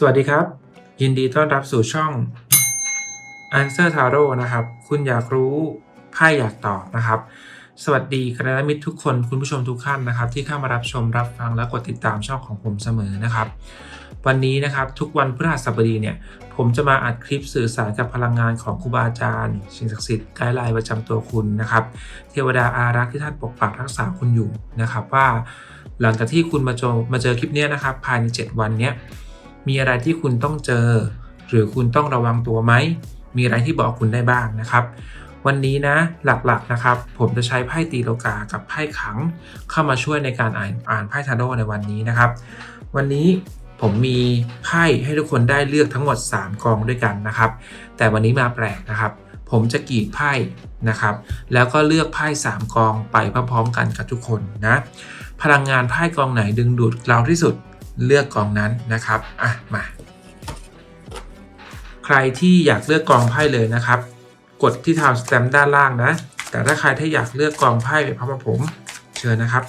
สวัสดีครับ ยินดีต้อนรับสู่ช่อง Answer Tarot นะครับ คุณอยากรู้ไพ่อยากตอบนะครับ สวัสดีคณะมิตรทุกคนคุณผู้ชมทุกท่านนะครับ ที่เข้ามารับชมรับฟังและกดติดตามช่องของผมเสมอนะครับ วันนี้นะครับทุกวันพฤหัสบดีเนี่ย ผมจะมาอัดคลิปสื่อสารกับพลังงานของครูบาอาจารย์สิ่งศักดิ์สิทธิ์ไกด์ไลน์ประจำตัวคุณนะครับ เทวดาอารักษ์ที่ท่านปกปักรักษาคุณอยู่นะครับว่า หลังจากที่คุณมาเจอมาเจอคลิปนี้นะครับภายใน 7 วันเนี้ย มีอะไรที่คุณต้องเจอ หรือคุณต้องระวังตัวไหม มีอะไรที่บอกคุณได้บ้างนะครับ วันนี้นะหลักๆนะครับ ผมจะใช้ไพ่ตีโลกากับไพ่ขัง เข้ามาช่วยในการอ่านอ่านไพ่ทาโร่ในวันนี้นะครับ วันนี้ผมมีไพ่ให้ทุกคนได้เลือกทั้งหมด 3 กองด้วยกันนะครับ แต่วันนี้มาแปลกนะครับ ผมจะกรีดไพ่นะครับ แล้วก็เลือกไพ่3กองไปพร้อมๆกันกับทุกคนนะ พลังงานไพ่กองไหนดึงดูดเราที่สุด เลือกกองนั้นนะครับอะมาใครที่อยากเลือกกองไพ่เลยนะครับ กดที่ทาวสแตมด้านล่างนะ แต่ถ้าใครที่อยากเลือกกองไพ่ไปพร้อมกับผมเชิญนะครับ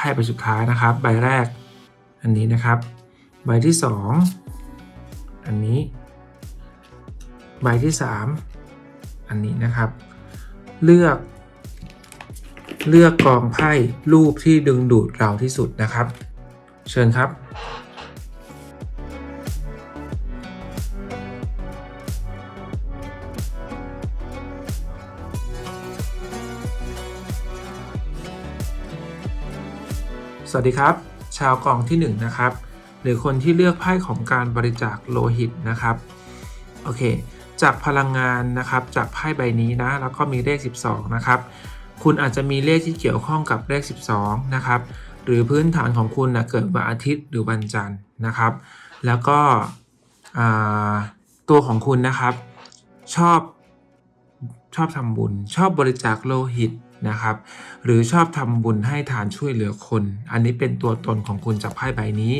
ปับไพ่ใบสุดท้ายนะครับ ใบแรกอันนี้นะครับ ใบที่สองอันนี้ ใบที่สามอันนี้นะครับ เลือก เลือกกองไพ่รูปที่ดึงดูดเราที่สุดนะครับ เชิญครับ สวัสดีครับ ชาวกองที่1นะครับ หรือคนที่เลือกไพ่ของการบริจาคโลหิตนะครับโอเค จากพลังงานนะครับจากไพ่ใบนี้นะแล้วก็มีเลข 12 นะครับ คุณอาจจะมีเลขที่เกี่ยวข้องกับเลข 12 นะครับ หรือพื้นฐานของคุณนะเกิดวันอาทิตย์หรือวันจันทร์นะครับ แล้วก็ตัวของคุณนะครับ ชอบชอบทำบุญ ชอบบริจาคโลหิต นะครับ หรือชอบทำบุญให้ทานช่วยเหลือคน อันนี้เป็นตัวตนของคุณจากไพ่ใบนี้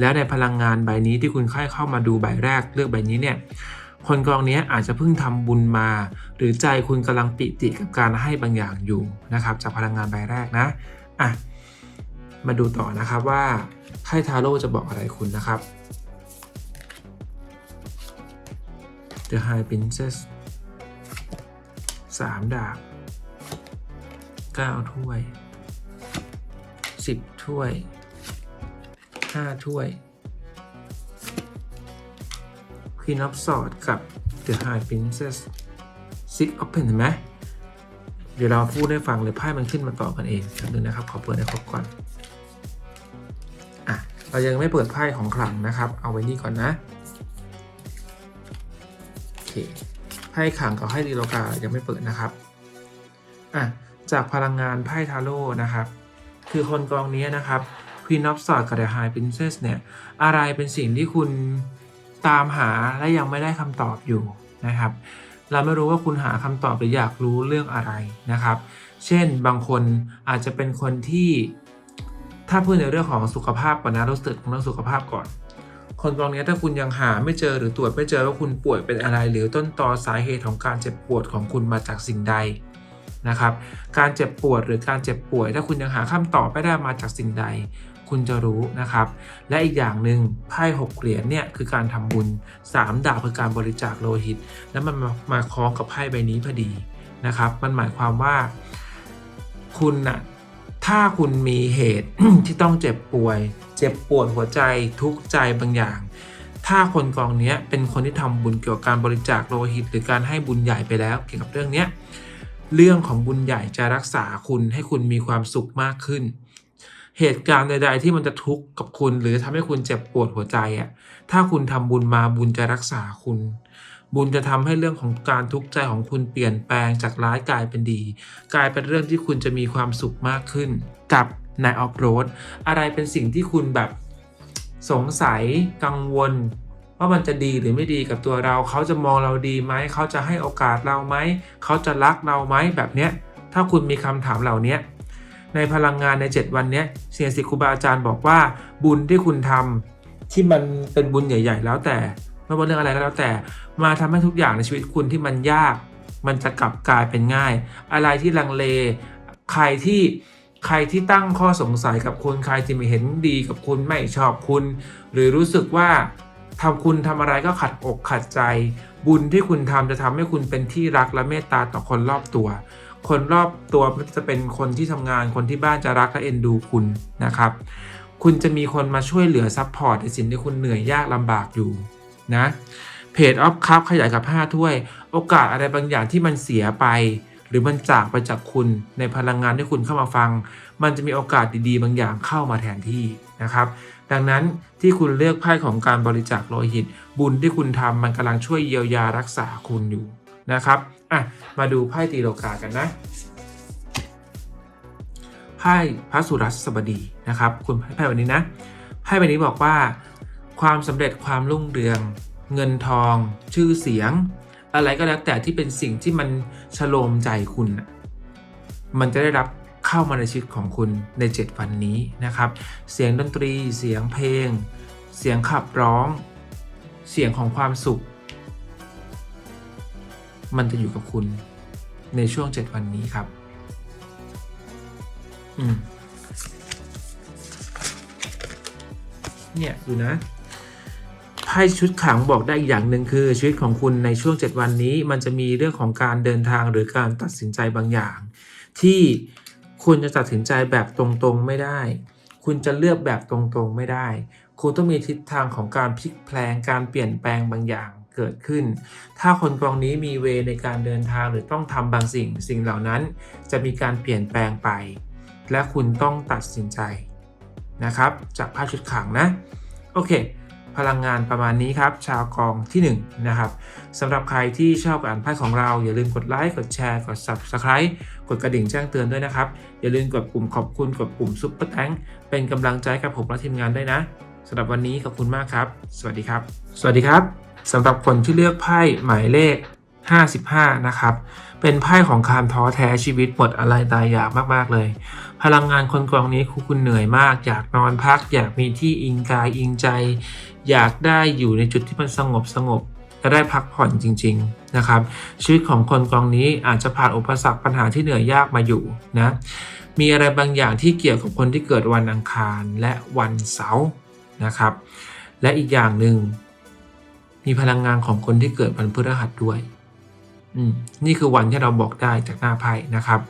แล้วในพลังงานใบนี้ที่คุณค่อยเข้ามาดูใบแรกเลือกใบนี้เนี่ยคนกองนี้อาจจะเพิ่งทำบุญมา หรือใจคุณกำลังปิติกับการให้บางอย่างอยู่นะครับ จากพลังงานใบแรกนะอะมาดูต่อนะครับว่าไพ่ทาโร่จะบอกอะไรคุณนะครับ The High Princess สามดาบ ก้าถ้วยสิบถ้วยห้าถ้วย Queen of s w o r d กับ The High Princess Six of Pen เห็นไหมเดี๋ยวเราพูดให้ฟังเลยไพ่มันขึ้นมาต่อกันเองครับนึงนะครับ ขอเปิดให้ครบก่อนอะเรายังไม่เปิดไพ่ของขลังนะครับ เอาไว้นี่ก่อนนะโอเคไพ่ขังกับไพ่ดีโลกายังไม่เปิดนะครับอะ จากพลังงานไพ่ทาโร่นะครับ คือคนกองนี้นะครับ Queen of Swords กับ The High Princess เนี่ย อะไรเป็นสิ่งที่คุณตามหาและยังไม่ได้คำตอบอยู่นะครับ เราไม่รู้ว่าคุณหาคำตอบหรืออยากรู้เรื่องอะไรนะครับ เช่นบางคนอาจจะเป็นคนที่ถ้าพูดในเรื่องของสุขภาพก่อนนะรู้สึกของเรื่องสุขภาพก่อน คนกองนี้ถ้าคุณยังหาไม่เจอหรือตรวจไม่เจอว่าคุณป่วยเป็นอะไร หรือต้นตอสาเหตุของการเจ็บปวดของคุณมาจากสิ่งใด นะครับ การเจ็บปวดหรือการเจ็บป่วย ถ้าคุณยังหาคำตอบไม่ได้มาจากสิ่งใด คุณจะรู้นะครับ และอีกอย่างหนึ่งไพ่หกเหรียญเนี่ยคือการทำบุญสามดาบคือการบริจาคโลหิต แล้วมันมามาคล้องกับไพ่ใบนี้พอดีนะครับ มันหมายความว่าคุณน่ะถ้าคุณมีเหตุที่ต้องเจ็บป่วย เจ็บปวดหัวใจทุกข์ใจบางอย่าง ถ้าคนกองนี้เป็นคนที่ทำบุญเกี่ยวกับการบริจาคโลหิต หรือการให้บุญใหญ่ไปแล้วเกี่ยวกับเรื่องนี้ เรื่องของบุญใหญ่จะรักษาคุณให้คุณมีความสุขมากขึ้น เหตุการณ์ใด ๆ ที่มันจะทุกข์กับคุณ หรือทำให้คุณเจ็บปวดหัวใจอะถ้าคุณทำบุญมาบุญจะรักษาคุณ บุญจะทำให้เรื่องของการทุกข์ใจของคุณเปลี่ยนแปลงจากร้ายกลายเป็นดี กลายเป็นเรื่องที่คุณจะมีความสุขมากขึ้น กับนายออฟโรดอะไรเป็นสิ่งที่คุณแบบสงสัยกังวล ว่ามันจะดีหรือไม่ดีกับตัวเรา เขาจะมองเราดีไหม เขาจะให้โอกาสเราไหม เขาจะรักเราไหมแบบเนี้ย ถ้าคุณมีคำถามเหล่านี้ในพลังงานใน 7 วันเนี้ยเสียสิครูบาอาจารย์บอกว่าบุญที่คุณทำที่มันเป็นบุญใหญ่ ๆ แล้วแต่ไม่ว่าเรื่องอะไรก็แล้วแต่มาทำให้ทุกอย่างในชีวิตคุณที่มันยาก มันจะกลับกลายเป็นง่าย อะไรที่ลังเล ใครที่ใครที่ตั้งข้อสงสัยกับคุณใครที่ไม่เห็นดีกับคุณไม่ชอบคุณ หรือรู้สึกว่า ทำคุณทำอะไรก็ขัดอกขัดใจ บุญที่คุณทำจะทำให้คุณเป็นที่รักและเมตตาต่อคนรอบตัว คนรอบตัวมันจะเป็นคนที่ทำงานคนที่บ้านจะรักและเอ็นดูคุณนะครับ คุณจะมีคนมาช่วยเหลือซัพพอร์ตในสิ่งที่คุณเหนื่อยยากลำบากอยู่นะเพจออฟคัพขยายกับ 5 ถ้วย โอกาสอะไรบางอย่างที่มันเสียไป หรือมันจากไปจากคุณในพลังงานที่คุณเข้ามาฟัง มันจะมีโอกาสดีๆ บางอย่างเข้ามาแทนที่นะครับ ดังนั้นที่คุณเลือกไพ่ของการบริจาคโลหิต บุญที่คุณทำมันกำลังช่วยเยียวยารักษาคุณอยู่นะครับอะมาดูไพ่ตีโลกากันนะไพ่พระสุรัสบดีนะครับ คุณไพ่ใบนี้นะไพ่ใบนี้บอกว่า ความสำเร็จความรุ่งเรือง เงินทอง ชื่อเสียง อะไรก็แล้วแต่ที่เป็นสิ่งที่มันชโลมใจคุณ มันจะได้รับ เข้ามาในชีวิตของคุณใน 7 วันนี้นะครับ เสียงดนตรี เสียงเพลง เสียงขับร้อง เสียงของความสุข มันจะอยู่กับคุณในช่วง 7 วันนี้ครับ อืม เนี่ยดูนะไพ่ชุดขังบอกได้อีกอย่างหนึ่งคือ ชีวิตของคุณในช่วง 7 วันนี้ มันจะมีเรื่องของการเดินทางหรือการตัดสินใจบางอย่าง ที่ คุณจะตัดสินใจแบบตรงๆไม่ได้ คุณจะเลือกแบบตรงๆไม่ได้ คุณต้องมีทิศทางของการพลิกแพลงการเปลี่ยนแปลงบางอย่างเกิดขึ้น ถ้าคนกองนี้มีเวในการเดินทางหรือต้องทำบางสิ่ง สิ่งเหล่านั้นจะมีการเปลี่ยนแปลงไป และคุณต้องตัดสินใจนะครับ จากภาพชุดขังนะ โอเค พลังงานประมาณนี้ครับ ชาวกองที่1นะครับสำหรับใครที่ชอบอ่านไพ่ของเรา อย่าลืมกดไลค์กดแชร์กด Subscribe กดกระดิ่งแจ้งเตือนด้วยนะครับ อย่าลืมกดปุ่มขอบคุณกดปุ่มซุปเปอร์แ n งเป็นกำลังใจกับผมและทีมงานด้วยนะสำหรับวันนี้ขอบคุณมากครับ สวัสดีครับ สวัสดีครับสำหรับคนที่เลือกไพ่หมายเลข 55 นะครับ เป็นไพ่ของการท้อแท้ชีวิตหมดอะไรตายอยากมาก ๆ เลย พลังงานคนกองนี้คุณเหนื่อยมาก อยากนอนพัก อยากมีที่อิงกายอิงใจ อยากได้อยู่ในจุดที่มันสงบสงบและได้พักผ่อนจริง ๆนะครับ ชีวิตของคนกองนี้อาจจะผ่านอุปสรรคปัญหาที่เหนื่อยยากมาอยู่นะมีอะไรบางอย่างที่เกี่ยวกับคนที่เกิดวันอังคารและวันเสาร์นะครับ และอีกอย่างหนึ่งมีพลังงานของคนที่เกิดวันพฤหัสด้วยนี่คือวันที่เราบอกได้จากหน้าไพ่นะครับ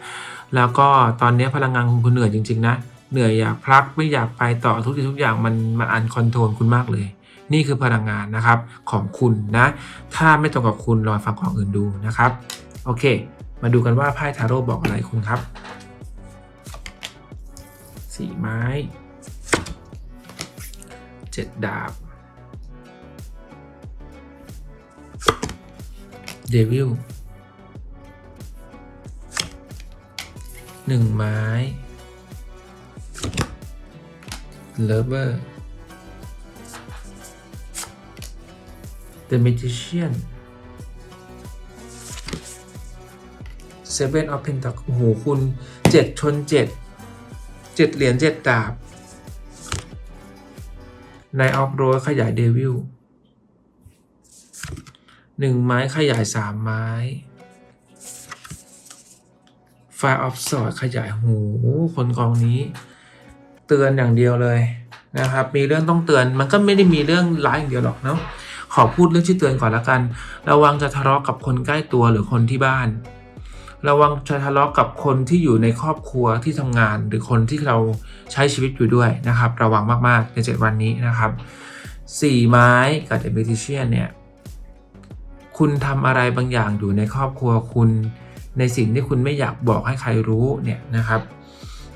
แล้วก็ตอนนี้พลังงานของคุณเหนื่อยจริง ๆ นะ เหนื่อยอยากพักไม่อยากไปต่อทุกสิ่งทุกอย่างมันมันอันคอนโทรลคุณมากเลย นี่คือพลังงานนะครับของคุณนะ ถ้าไม่ตรงกับคุณลองฟังของอื่นดูนะครับ โอเค มาดูกันว่าไพ่ทาโร่บอกอะไรคุณครับ สีไม้เจ็ดดาบเดวิลหนึ่งไม้เลเวอร์ The Magician Seven of Pentacles โอ้โหคุณเจ็ดชนเจ็ดเจ็ดเหรียญเจ็ดดาบในออฟโรดขยายเดวิลหนึ่งไม้ขยายสามไม้ไฟออฟสอดขยายหูคนกองนี้ เตือนอย่างเดียวเลยนะครับ มีเรื่องต้องเตือนมันก็ไม่ได้มีเรื่องร้ายอย่างเดียวหรอกเนาะ ขอพูดเรื่องที่เตือนก่อนละกัน ระวังจะทะเลาะกับคนใกล้ตัวหรือคนที่บ้าน ระวังจะทะเลาะกับคนที่อยู่ในครอบครัวที่ทำงาน หรือคนที่เราใช้ชีวิตอยู่ด้วยนะครับ ระวังมากๆใน 7 วันนี้นะครับสี่ไม้กับเดบิทิเชียนเนี่ยคุณทำอะไรบางอย่างอยู่ในครอบครัวคุณ ในสิ่งที่คุณไม่อยากบอกให้ใครรู้เนี่ยนะครับ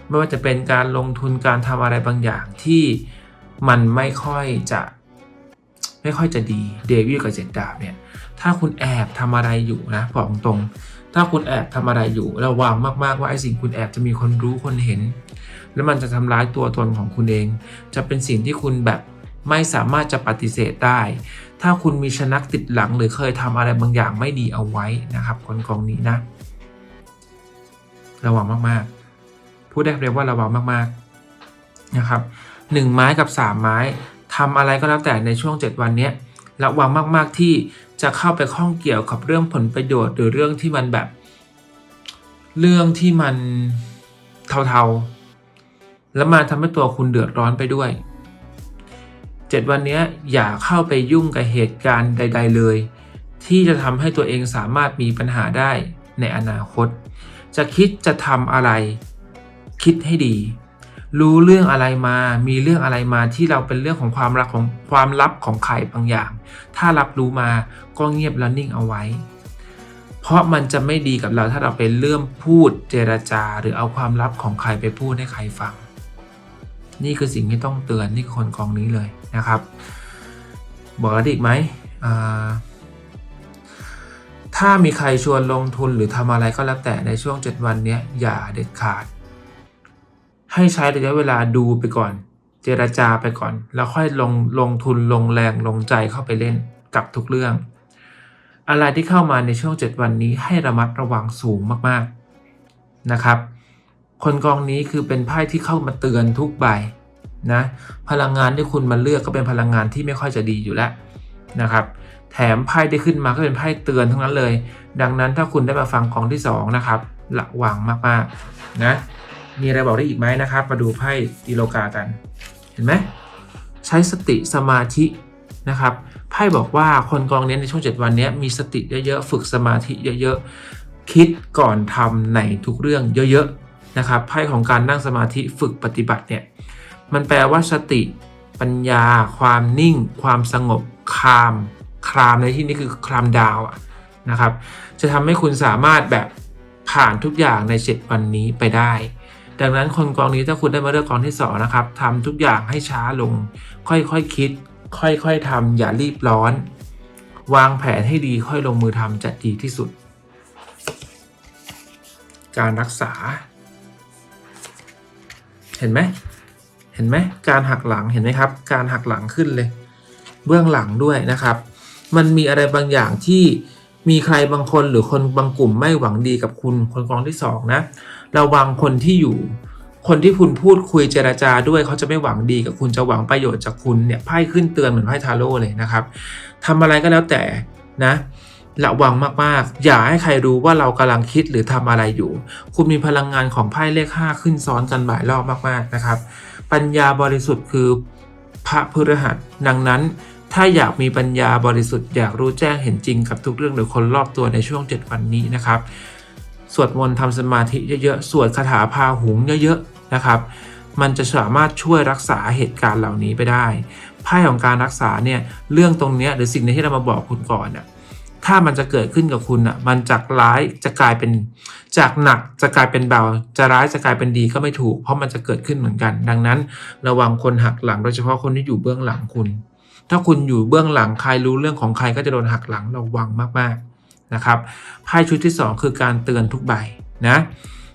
ไม่ว่าจะเป็นการลงทุนการทำอะไรบางอย่างที่มันไม่ค่อยจะ ไม่ค่อยจะดีเดวิลกับเจ็ดดาบเนี่ยถ้าคุณแอบทำอะไรอยู่นะบอกตรงๆถ้าคุณแอบทำอะไรอยู่ระวังมากๆว่าไอ้สิ่งคุณแอบจะมีคนรู้คนเห็น แล้วมันจะทำร้ายตัวตนของคุณเอง จะเป็นสิ่งที่คุณแบบไม่สามารถจะปฏิเสธได้ ถ้าคุณมีชนักติดหลังหรือเคยทำอะไรบางอย่างไม่ดีเอาไว้นะครับคนกองนี้นะ ระวังมากๆพูดได้เรียกว่าระวังมากๆนะครับหนึ่งไม้กับสามไม้ ทำอะไรก็แล้วแต่ในช่วง 7 วันนี้ระวังมากๆที่จะเข้าไปข้องเกี่ยวกับเรื่องผลประโยชน์ หรือเรื่องที่มันแบบ เรื่องที่มันเทาๆ แล้วมาทำให้ตัวคุณเดือดร้อนไปด้วย 7 วันนี้อย่าเข้าไปยุ่งกับเหตุการณ์ใด ๆ เลย ที่จะทำให้ตัวเองสามารถมีปัญหาได้ในอนาคต จะคิดจะทำอะไร คิดให้ดี รู้เรื่องอะไรมา มีเรื่องอะไรมาที่เราเป็นเรื่องของความรักของความลับของใครบางอย่าง ถ้ารับรู้มาก็เงียบแล้วนิ่งเอาไว้ เพราะมันจะไม่ดีกับเราถ้าเราไปเริ่มพูดเจรจา หรือเอาความลับของใครไปพูดให้ใครฟัง นี่คือสิ่งที่ต้องเตือนนี่คือคนกองนี้เลยนะครับ บอกแล้วอีกไหมถ้ามีใครชวนลงทุนหรือทำอะไรก็แล้วแต่ในช่วง 7 วันนี้อย่าเด็ดขาด ให้ใช้ระยะเวลาดูไปก่อน เจรจาไปก่อน แล้วค่อยลงลงทุนลงแรงลงใจเข้าไปเล่นกับทุกเรื่อง อะไรที่เข้ามาในช่วง 7 วันนี้ให้ระมัดระวังสูงมากๆนะครับ คนกองนี้คือเป็นไพ่ที่เข้ามาเตือนทุกใบนะพลังงานที่คุณมาเลือกก็เป็นพลังงานที่ไม่ค่อยจะดีอยู่แล้วนะครับ แถมไพ่ที่ขึ้นมาก็เป็นไพ่เตือนทั้งนั้นเลย ดังนั้นถ้าคุณได้มาฟังกองที่ 2 นะครับระวังมากๆนะ มีอะไรบอกได้อีกไหมนะครับ มาดูไพ่ตีโลกากัน เห็นไหมใช้สติสมาธินะครับไพ่บอกว่าคนกองนี้ในช่วง 7 วันนี้มีสติเยอะๆฝึกสมาธิเยอะๆคิดก่อนทำในทุกเรื่องเยอะๆนะครับไพ่ของการนั่งสมาธิฝึกปฏิบัติเนี่ยมันแปลว่าสติปัญญา ความนิ่ง ความสงบคามครามในที่นี้คือครามดาวอะนะครับ จะทำให้คุณสามารถแบบผ่านทุกอย่างใน 7 วันนี้ไปได้ ดังนั้นคนกองนี้ถ้าคุณได้มาเลือกกองที่สองนะครับทำทุกอย่างให้ช้าลง ค่อยๆคคิด ค่อยๆทำอย่ารีบร้อน วางแผนให้ดีค่อยลงมือทำจะดีที่สุด การรักษา เห็นไหมเห็นไหมการหักหลังเห็นไหมครับ การหักหลังขึ้นเลย เบื้องหลังด้วยนะครับ มันมีอะไรบางอย่างที่มีใครบางคนหรือคนบางกลุ่มไม่หวังดีกับคุณคนกองที่สองนะ ระวังคนที่อยู่ คนที่คุณพูดคุยเจราจาด้วยเขาจะไม่หวังดีกับคุณจะหวังประโยชน์จากคุณเนี่ยไพ่ขึ้นเตือนเหมือนไพ่ทาโร่เลยนะครับทำอะไรก็แล้วแต่นะระวังมากๆ อย่าให้ใครรู้ว่าเรากำลังคิดหรือทำอะไรอยู่ คุณมีพลังงานของไพ่เลข 5 ขึ้นซ้อนกันบ่ายรอบมากๆนะครับ ปัญญาบริสุทธิ์คือพระพฤหัส ดังนั้น ถ้าอยากมีปัญญาบริสุทธิ์อยากรู้แจ้งเห็นจริงกับทุกเรื่องหรือคนรอบตัวในช่วง 7 วันนี้นะครับ สวดมนต์ทำสมาธิเยอะๆ สวดคาถาพาหุงเยอะๆ นะครับ มันจะสามารถช่วยรักษาเหตุการณ์เหล่านี้ไปได้ ไพ่ของการรักษาเนี่ย เรื่องตรงนี้หรือสิ่งที่เรามาบอกคุณก่อนน่ะ ถ้ามันจะเกิดขึ้นกับคุณอะ มันจากร้ายจะกลายเป็น จากหนักจะกลายเป็นเบา จะร้ายจะกลายเป็นดีก็ไม่ถูก เพราะมันจะเกิดขึ้นเหมือนกัน ดังนั้น ระวังคนหักหลัง โดยเฉพาะคนที่อยู่เบื้องหลังคุณ ถ้าคุณอยู่เบื้องหลังใครรู้เรื่องของใครก็จะโดนหักหลังระวังมากๆ นะครับไพ่ชุดที่ 2 คือการเตือนทุกใบนะ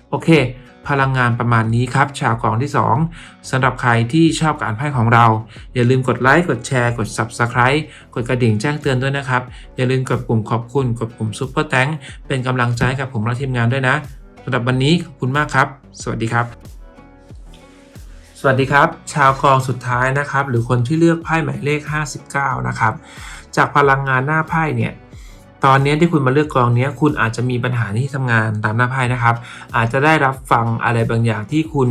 โอเค พลังงานประมาณนี้ครับ ชาวกองที่ 2สำหรับใครที่ชอบการไพ่ของเรา อย่าลืมกดไลค์กดแชร์กด Subscribe กดกระดิ่งแจ้งเตือนด้วยนะครับ อย่าลืมกดปุ่มขอบคุณ กดปุ่ม Super t h a n k เป็นกำลังใจให้กับผมและทีมงานด้วยนะสำหรับวันนี้ขอบคุณมากครับ สวัสดีครับ สวัสดีครับ ชาวกองสุดท้ายนะครับ หรือคนที่เลือกไพ่หมายเลข 59 นะครับ จากพลังงานหน้าไพ่เนี่ย ตอนนี้ที่คุณมาเลือกกองนี้คุณอาจจะมีปัญหาที่ทำงานตามหน้าไพ่นะครับ อาจจะได้รับฟังอะไรบางอย่างที่คุณ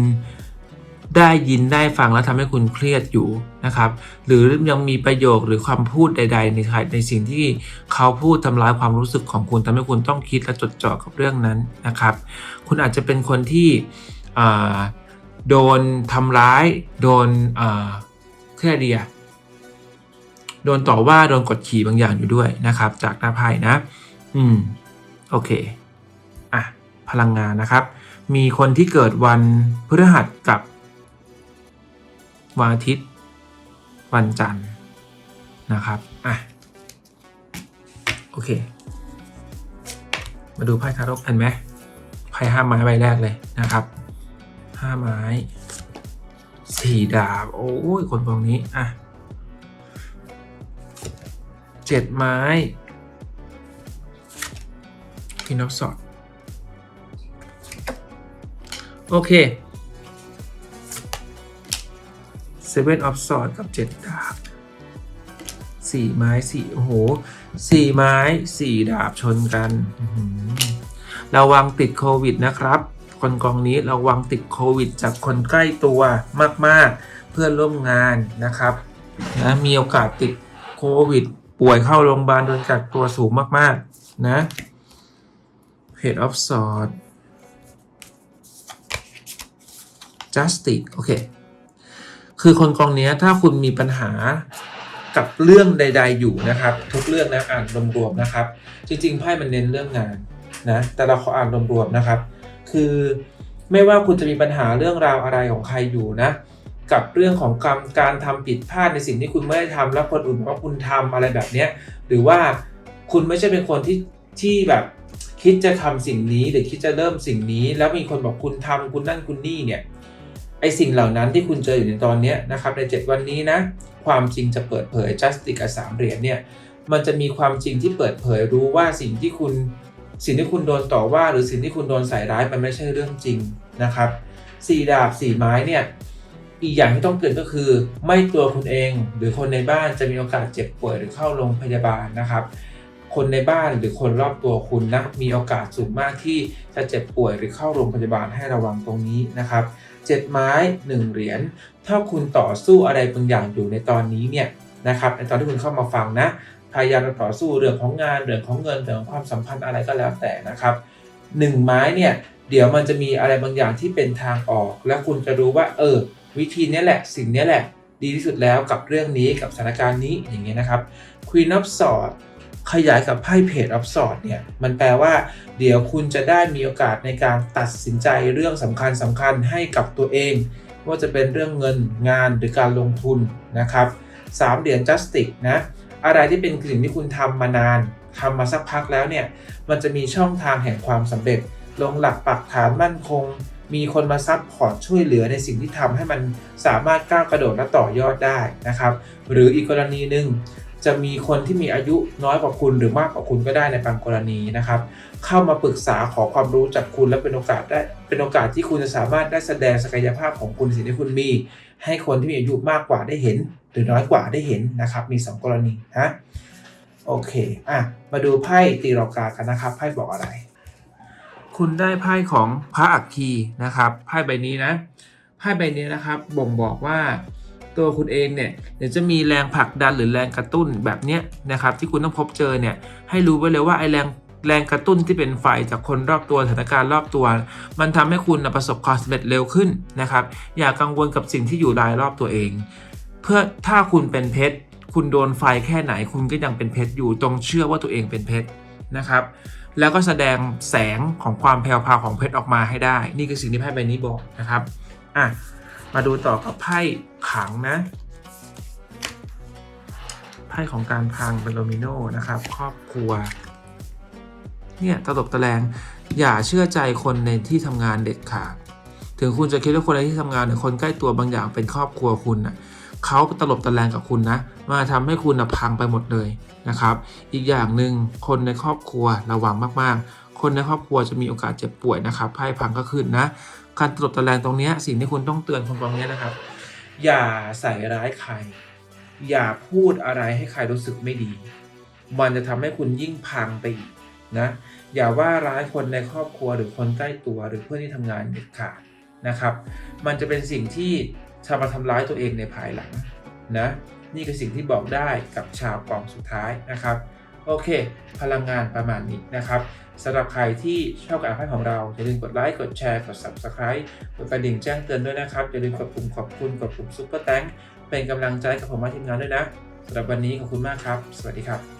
ได้ยินได้ฟังแล้วทำให้คุณเครียดอยู่นะครับ หรือยังมีประโยคหรือความพูดใด ๆ ในในสิ่งที่เขาพูดทำร้ายความรู้สึกของคุณทำให้คุณต้องคิดและจดจ่อกับเรื่องนั้นนะครับ คุณอาจจะเป็นคนที่โดนทำร้าย โดนเครียดดีอะ โดนต่อว่าโดนกดขี่บางอย่างอยู่ด้วยนะครับ จากหน้าไพ่นะ อืม โอเค อะ พลังงานนะครับ มีคนที่เกิดวันพฤหัสกับวันอาทิตย์ วันจันทร์นะครับ อะ โอเค มาดูไพ่คารกกันไหมไพ่ห้าไม้ใบแรกเลยนะครับห้าไม้สี่ดาบ โอ้ยคนตรงนี้ อะ เจ็ดไม้พินอฟสอดโอเคเซเว่นออฟสอดกับเจ็ดดาบสี่ไม้สี่โอ้โหสี่ไม้สี่ดาบชนกันระวังติดโควิดนะครับ คนกองนี้ระวังติดโควิด จากคนใกล้ตัวมาก ๆ เพื่อนร่วมงานนะครับนะมีโอกาสติดโควิด ป่วยเข้าโรงพยาบาลโดนกักตัวสูงมากๆ นะ Head of Sword Justice โอเค คือคนกองนี้ถ้าคุณมีปัญหากับเรื่องใด ๆ อยู่นะครับ ทุกเรื่องนะอ่านรวมๆนะครับ จริงๆไพ่มันเน้นเรื่องงานนะ แต่เราขออ่านรวมๆนะครับ คือไม่ว่าคุณจะมีปัญหาเรื่องราวอะไรของใครอยู่นะ กับเรื่องของกรรมการทำผิดพลาดในสิ่งที่คุณไม่ได้ทำแล้วคนอื่นบอกว่าคุณทำอะไรแบบเนี้ยหรือว่าคุณไม่ใช่เป็นคนที่ที่แบบคิดจะทำสิ่งนี้หรือคิดจะเริ่มสิ่งนี้ แล้วมีคนบอกคุณทำคุณนั่นคุณนี่เนี่ยไอสิ่งเหล่านั้นที่คุณเจออยู่ในตอนนี้นะครับใน 7 วันนี้นะความจริงจะเปิดเผย justice กับสามเหรียญเนี่ยมันจะมีความจริงที่เปิดเผยรู้ว่าสิ่งที่คุณสิ่งที่คุณโดนต่อว่า หรือสิ่งที่คุณโดนใส่ร้ายมันไม่ใช่เรื่องจริงนะครับสี่ดาบสี่ไม้เนี่ย อีกอย่างที่ต้องเกิดก็คือ ไม่ตัวคุณเอง หรือคนในบ้านจะมีโอกาสเจ็บป่วยหรือเข้าโรงพยาบาลนะครับ คนในบ้านหรือคนรอบตัวคุณนะมีโอกาสสูงมากที่จะเจ็บป่วยหรือเข้าโรงพยาบาลให้ระวังตรงนี้นะครับเจ็ดไม้หนึ่งเหรียญถ้าคุณต่อสู้อะไรบางอย่างอยู่ในตอนนี้เนี่ยนะครับในตอนที่คุณเข้ามาฟังนะพยายามจะต่อสู้เรื่องของงานเรื่องของเงินเรื่องของความสัมพันธ์อะไรก็แล้วแต่นะครับหนึ่งไม้เนี่ยเดี๋ยวมันจะมีอะไรบางอย่างที่เป็นทางออก และคุณจะรู้ว่าเออ วิธีนี้แหละสิ่งนี้แหละ ดีที่สุดแล้วกับเรื่องนี้กับสถานการณ์นี้อย่างเงี้ยนะครับ Queen of Swords ขยายกับไพ่ Page of Swords เนี่ยมันแปลว่า เดี๋ยวคุณจะได้มีโอกาสในการตัดสินใจเรื่องสำคัญสำคัญให้กับตัวเอง ว่าจะเป็นเรื่องเงินงานหรือการลงทุนนะครับสามเหรียญ Justice นะอะไรที่เป็นสิ่งที่คุณทำมานานทำมาสักพักแล้วเนี่ยมันจะมีช่องทางแห่งความสำเร็จ ลงหลักปักฐานมั่นคง มีคนมาซับพอร์ตช่วยเหลือในสิ่งที่ทำให้มันสามารถก้าวกระโดดและต่อยอดได้นะครับ หรืออีกกรณีหนึ่งจะมีคนที่มีอายุน้อยกว่าคุณหรือมากกว่าคุณก็ได้ในบางกรณีนะครับ เข้ามาปรึกษาขอความรู้จากคุณและเป็นโอกาสได้เป็นโอกาสที่คุณจะสามารถได้แสดงศักยภาพของคุณสิ่งที่คุณมี ให้คนที่มีอายุมากกว่าได้เห็น หรือน้อยกว่าได้เห็นนะครับ มี 2 กรณีนะโอเคอะมาดูไพ่ตีรอกากันนะครับไพ่บอกอะไร คุณได้ไพ่ของพระอัคคีนะครับไพ่ใบนี้นะไพ่ใบนี้นะครับบ่งบอกว่าตัวคุณเองเนี่ยเดี๋ยวจะมีแรงผลักดันหรือแรงกระตุ้นแบบเนี้ยนะครับ ที่คุณต้องพบเจอเนี่ยให้รู้ไว้เลยว่าไอแรงแรงกระตุ้นที่เป็นไฟจากคนรอบตัวสถานการณ์รอบตัว มันทำให้คุณประสบความสำเร็จเร็วขึ้นนะครับ อย่ากังวลกับสิ่งที่อยู่รายรอบตัวเอง เพื่อถ้าคุณเป็นเพชร คุณโดนไฟแค่ไหนคุณก็ยังเป็นเพชรอยู่จงเชื่อว่าตัวเองเป็นเพชรนะครับ แล้วก็แสดงแสงของความแผ่วพราวของเพชรออกมาให้ได้ นี่คือสิ่งที่ไพ่ใบนี้บอกนะครับอะมาดูต่อกับไพ่ขังนะ ไพ่ของการพังเป็นโดมิโนนะครับ ครอบครัว เนี่ยตลบตะแลงอย่าเชื่อใจคนในที่ทำงานเด็ดขาดถึงคุณจะคิดว่าคนในที่ทำงานหรือคนใกล้ตัวบางอย่างเป็นครอบครัวคุณน่ะเขาตลบตะแลงกับคุณนะมาทำให้คุณนะพังไปหมดเลย นะครับ อีกอย่างหนึ่งคนในครอบครัวระวังมากๆ คนในครอบครัวจะมีโอกาสเจ็บป่วยนะครับไพ่พังก็ขึ้นนะ การตลบตะแลงตรงนี้สิ่งที่คุณต้องเตือนคนตรงนี้นะครับ อย่าใส่ร้ายใคร อย่าพูดอะไรให้ใครรู้สึกไม่ดี มันจะทำให้คุณยิ่งพังไปอีกนะ อย่าว่าร้ายคนในครอบครัวหรือคนใกล้ตัวหรือเพื่อนที่ทำงานเด็ดขาดนะครับ มันจะเป็นสิ่งที่จะมาทำร้ายตัวเองในภายหลังนะ นี่คือสิ่งที่บอกได้กับชาวกองสุดท้ายนะครับ โอเค พลังงานประมาณนี้นะครับสำหรับใครที่ชอบการอ่านของเรา อย่าลืมกดไลค์ กดแชร์ กด Subscribe กดกระดิ่งแจ้งเตือนด้วยนะครับ อย่าลืมกดปุ่มขอบคุณ กดปุ่มซุปเปอร์แตงเป็นกำลังใจกับผมและทีมงานด้วยนะสำหรับวันนี้ขอบคุณมากครับ สวัสดีครับ